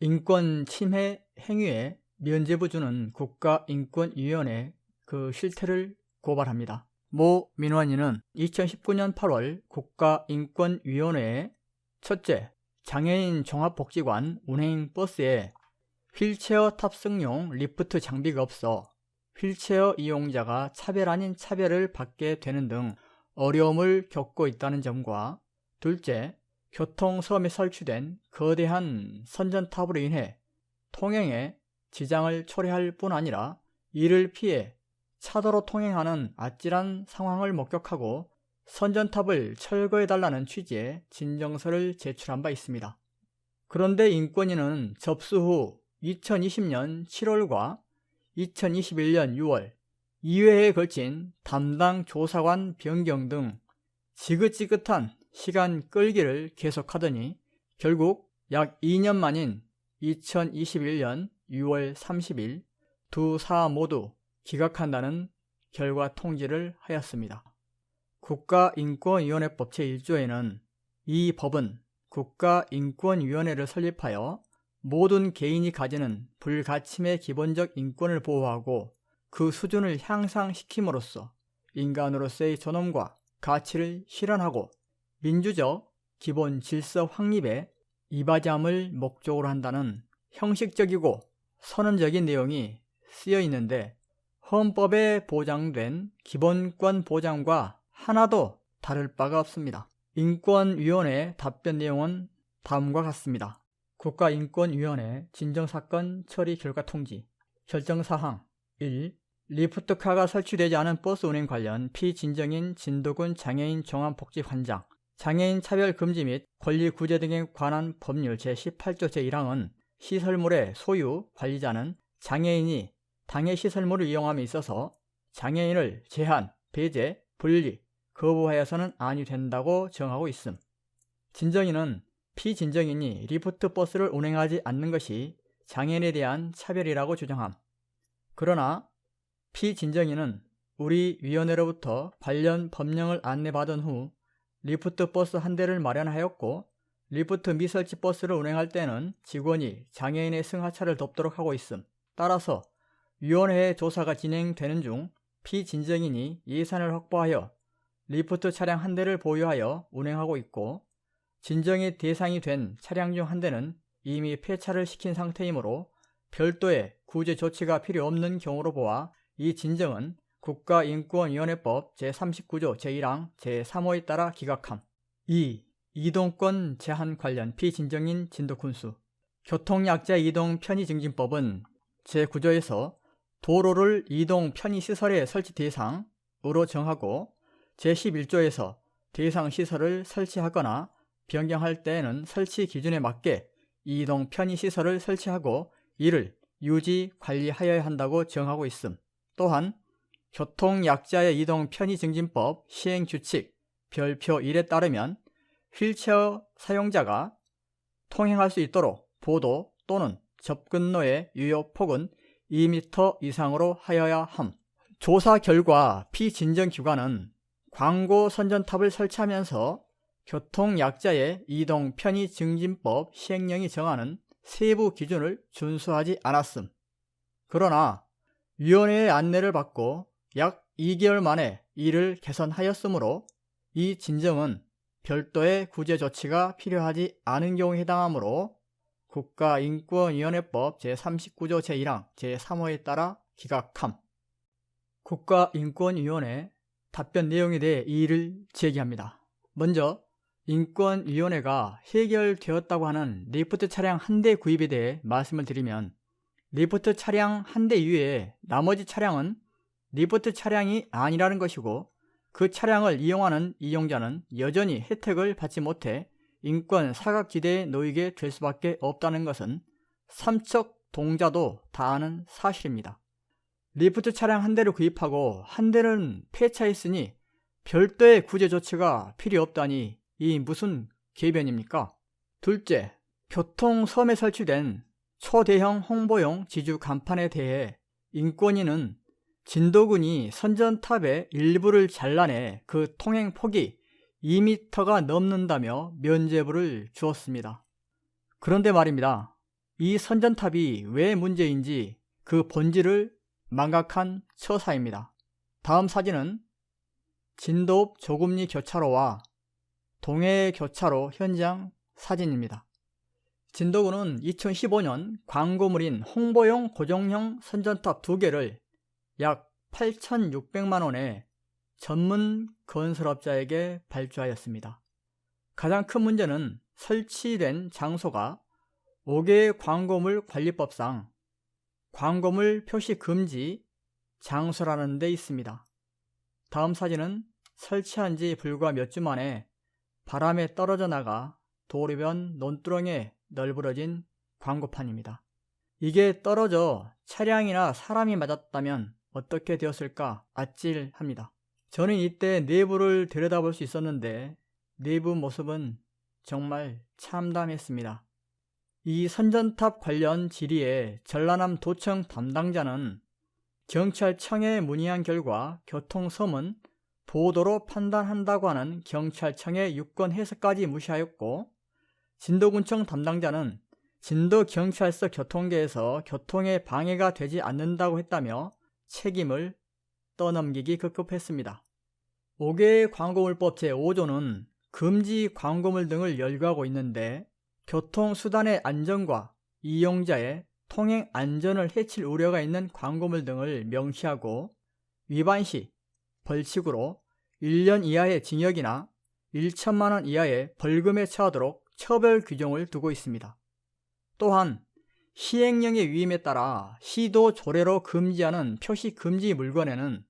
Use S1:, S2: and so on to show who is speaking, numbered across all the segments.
S1: 인권 침해 행위에 면죄부 주는 국가인권위원회 그 실태를 고발합니다. 모 민원인은 2019년 8월 국가인권위원회에 첫째, 장애인 종합복지관 운행 버스에 휠체어 탑승용 리프트 장비가 없어 휠체어 이용자가 차별 아닌 차별을 받게 되는 등 어려움을 겪고 있다는 점과 둘째, 교통섬에 설치된 거대한 선전탑으로 인해 통행에 지장을 초래할 뿐 아니라 이를 피해 차도로 통행하는 아찔한 상황을 목격하고 선전탑을 철거해달라는 취지의 진정서를 제출한 바 있습니다. 그런데 인권위는 접수 후 2020년 7월과 2021년 6월 2회에 걸친 담당 조사관 변경 등 지긋지긋한 시간 끌기를 계속하더니 결국 약 2년 만인 2021년 6월 30일 두 사안 모두 기각한다는 결과 통지를 하였습니다. 국가인권위원회법 제1조에는 이 법은 국가인권위원회를 설립하여 모든 개인이 가지는 불가침의 기본적 인권을 보호하고 그 수준을 향상시킴으로써 인간으로서의 존엄과 가치를 실현하고 민주적 기본 질서 확립에 이바지함을 목적으로 한다는 형식적이고 선언적인 내용이 쓰여 있는데 헌법에 보장된 기본권 보장과 하나도 다를 바가 없습니다. 인권위원회 답변 내용은 다음과 같습니다. 국가인권위원회 진정사건 처리 결과 통지 결정사항 1. 리프트카가 설치되지 않은 버스 운행 관련 피진정인 진도군 장애인 종합복지 관장 장애인 차별 금지 및 권리 구제 등에 관한 법률 제18조 제1항은 시설물의 소유, 관리자는 장애인이 당해 시설물을 이용함에 있어서 장애인을 제한, 배제, 분리, 거부하여서는 아니 된다고 정하고 있음. 진정인은 피진정인이 리프트 버스를 운행하지 않는 것이 장애인에 대한 차별이라고 주장함. 그러나 피진정인은 우리 위원회로부터 관련 법령을 안내받은 후 리프트 버스 한 대를 마련하였고 리프트 미설치 버스를 운행할 때는 직원이 장애인의 승하차를 돕도록 하고 있음. 따라서 위원회의 조사가 진행되는 중 피진정인이 예산을 확보하여 리프트 차량 한 대를 보유하여 운행하고 있고 진정의 대상이 된 차량 중 한 대는 이미 폐차를 시킨 상태이므로 별도의 구제 조치가 필요 없는 경우로 보아 이 진정은 국가인권위원회법 제39조 제1항 제3호에 따라 기각함. 2. 이동권 제한 관련 피진정인 진도군수 교통약자 이동 편의증진법은 제9조에서 도로를 이동 편의시설의 설치 대상으로 정하고 제11조에서 대상 시설을 설치하거나 변경할 때에는 설치 기준에 맞게 이동 편의시설을 설치하고 이를 유지 관리하여야 한다고 정하고 있음. 또한 교통약자의 이동 편의증진법 시행규칙 별표 1에 따르면 휠체어 사용자가 통행할 수 있도록 보도 또는 접근로의 유효 폭은 2m 이상으로 하여야 함. 조사 결과 피진정기관은 광고 선전탑을 설치하면서 교통약자의 이동 편의 증진법 시행령이 정하는 세부 기준을 준수하지 않았음. 그러나 위원회의 안내를 받고 약 2개월 만에 이를 개선하였으므로 이 진정은 별도의 구제 조치가 필요하지 않은 경우에 해당하므로 국가인권위원회법 제39조 제1항 제3호에 따라 기각함. 국가인권위원회 답변 내용에 대해 이의를 제기합니다. 먼저 인권위원회가 해결되었다고 하는 리프트 차량 한 대 구입에 대해 말씀을 드리면 리프트 차량 한 대 이외에 나머지 차량은 리프트 차량이 아니라는 것이고 그 차량을 이용하는 이용자는 여전히 혜택을 받지 못해 인권 사각지대에 놓이게 될 수밖에 없다는 것은 삼척 동자도 다 아는 사실입니다. 리프트 차량 한 대를 구입하고 한 대는 폐차했으니 별도의 구제 조치가 필요 없다니 이 무슨 개변입니까? 둘째, 교통섬에 설치된 초대형 홍보용 지주 간판에 대해 인권위는 진도군이 선전탑의 일부를 잘라내 그 통행 폭이 2m가 넘는다며 면제부를 주었습니다. 그런데 말입니다. 이 선전탑이 왜 문제인지 그 본질을 망각한 처사입니다. 다음 사진은 진도읍 조금리 교차로와 동해 교차로 현장 사진입니다. 진도구는 2015년 광고물인 홍보용 고정형 선전탑 두 개를 약 8,600만 원에 전문 건설업자에게 발주하였습니다. 가장 큰 문제는 설치된 장소가 5개 광고물 관리법상 광고물 표시 금지 장소라는 데 있습니다. 다음 사진은 설치한 지 불과 몇 주 만에 바람에 떨어져 나가 도로변 논두렁에 널브러진 광고판입니다. 이게 떨어져 차량이나 사람이 맞았다면 어떻게 되었을까 아찔합니다. 저는 이때 내부를 들여다볼 수 있었는데 내부 모습은 정말 참담했습니다. 이 선전탑 관련 질의에 전라남 도청 담당자는 경찰청에 문의한 결과 교통섬은 보도로 판단한다고 하는 경찰청의 유권 해석까지 무시하였고 진도군청 담당자는 진도경찰서 교통계에서 교통에 방해가 되지 않는다고 했다며 책임을 떠넘기기 급급했습니다. 5개의 광고물법 제5조는 금지 광고물 등을 열거하고 있는데 교통수단의 안전과 이용자의 통행 안전을 해칠 우려가 있는 광고물 등을 명시하고 위반 시 벌칙으로 1년 이하의 징역이나 1천만 원 이하의 벌금에 처하도록 처벌 규정을 두고 있습니다. 또한 시행령의 위임에 따라 시도 조례로 금지하는 표시 금지 물건에는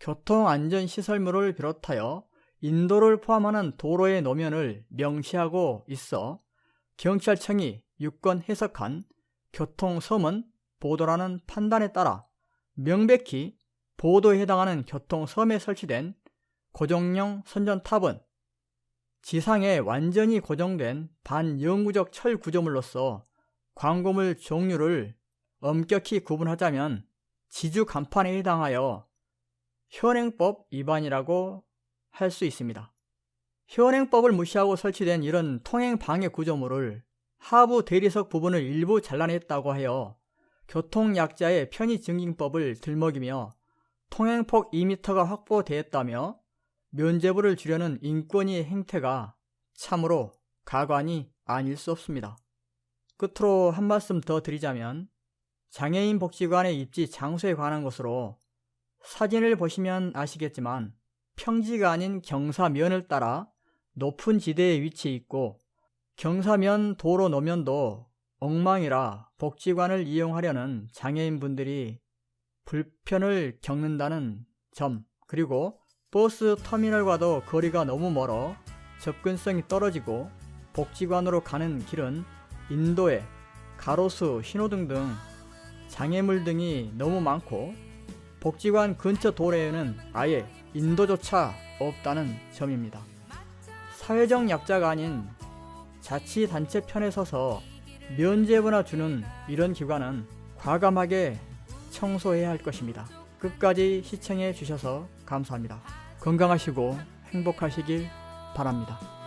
S1: 교통안전시설물을 비롯하여 인도를 포함하는 도로의 노면을 명시하고 있어 경찰청이 유권 해석한 교통섬은 보도라는 판단에 따라 명백히 보도에 해당하는 교통섬에 설치된 고정형 선전탑은 지상에 완전히 고정된 반영구적 철 구조물로서 광고물 종류를 엄격히 구분하자면 지주 간판에 해당하여 현행법 위반이라고 할 수 있습니다. 현행법을 무시하고 설치된 이런 통행 방해 구조물을 하부 대리석 부분을 일부 잘라냈다고 하여 교통약자의 편의증진법을 들먹이며 통행폭 2m가 확보되었다며 면제부를 주려는 인권위의 행태가 참으로 가관이 아닐 수 없습니다. 끝으로 한 말씀 더 드리자면 장애인 복지관의 입지 장소에 관한 것으로 사진을 보시면 아시겠지만 평지가 아닌 경사면을 따라 높은 지대에 위치해 있고 경사면 도로 노면도 엉망이라 복지관을 이용하려는 장애인분들이 불편을 겪는다는 점 그리고 버스 터미널과도 거리가 너무 멀어 접근성이 떨어지고 복지관으로 가는 길은 인도에 가로수, 신호등 등 장애물 등이 너무 많고 복지관 근처 도로에는 아예 인도조차 없다는 점입니다. 사회적 약자가 아닌 자치단체 편에 서서 면제부나 주는 이런 기관은 과감하게 청소해야 할 것입니다. 끝까지 시청해 주셔서 감사합니다. 건강하시고 행복하시길 바랍니다.